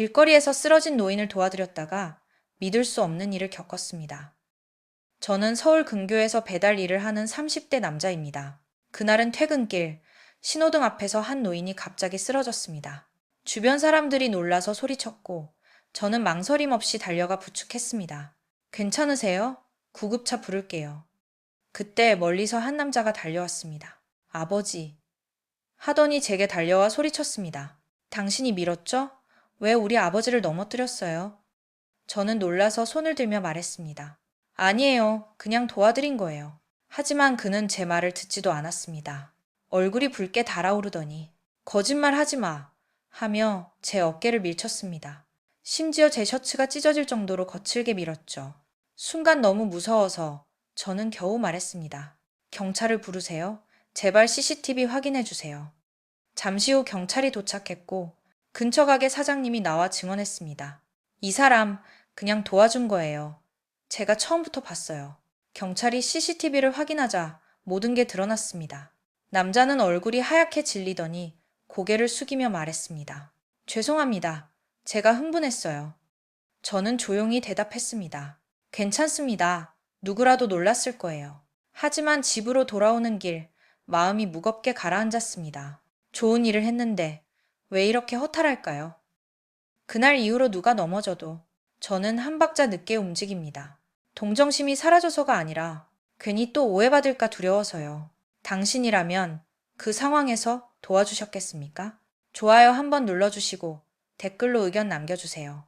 길거리에서 쓰러진 노인을 도와드렸다가 믿을 수 없는 일을 겪었습니다. 저는 서울 근교에서 배달 일을 하는 30대 남자입니다. 그날은 퇴근길, 신호등 앞에서 한 노인이 갑자기 쓰러졌습니다. 주변 사람들이 놀라서 소리쳤고, 저는 망설임 없이 달려가 부축했습니다. 괜찮으세요? 구급차 부를게요. 그때 멀리서 한 남자가 달려왔습니다. 아버지. 하더니 제게 달려와 소리쳤습니다. 당신이 밀었죠? 왜 우리 아버지를 넘어뜨렸어요? 저는 놀라서 손을 들며 말했습니다. 아니에요. 그냥 도와드린 거예요. 하지만 그는 제 말을 듣지도 않았습니다. 얼굴이 붉게 달아오르더니 거짓말 하지 마. 하며 제 어깨를 밀쳤습니다. 심지어 제 셔츠가 찢어질 정도로 거칠게 밀었죠. 순간 너무 무서워서 저는 겨우 말했습니다. 경찰을 부르세요. 제발 CCTV 확인해 주세요. 잠시 후 경찰이 도착했고 근처 가게 사장님이 나와 증언했습니다. 이 사람 그냥 도와준 거예요. 제가 처음부터 봤어요. 경찰이 CCTV를 확인하자 모든 게 드러났습니다. 남자는 얼굴이 하얗게 질리더니 고개를 숙이며 말했습니다. 죄송합니다. 제가 흥분했어요. 저는 조용히 대답했습니다. 괜찮습니다. 누구라도 놀랐을 거예요. 하지만 집으로 돌아오는 길 마음이 무겁게 가라앉았습니다. 좋은 일을 했는데 왜 이렇게 허탈할까요? 그날 이후로 누가 넘어져도 저는 한 박자 늦게 움직입니다. 동정심이 사라져서가 아니라 괜히 또 오해받을까 두려워서요. 당신이라면 그 상황에서 도와주셨겠습니까? 좋아요 한번 눌러주시고 댓글로 의견 남겨주세요.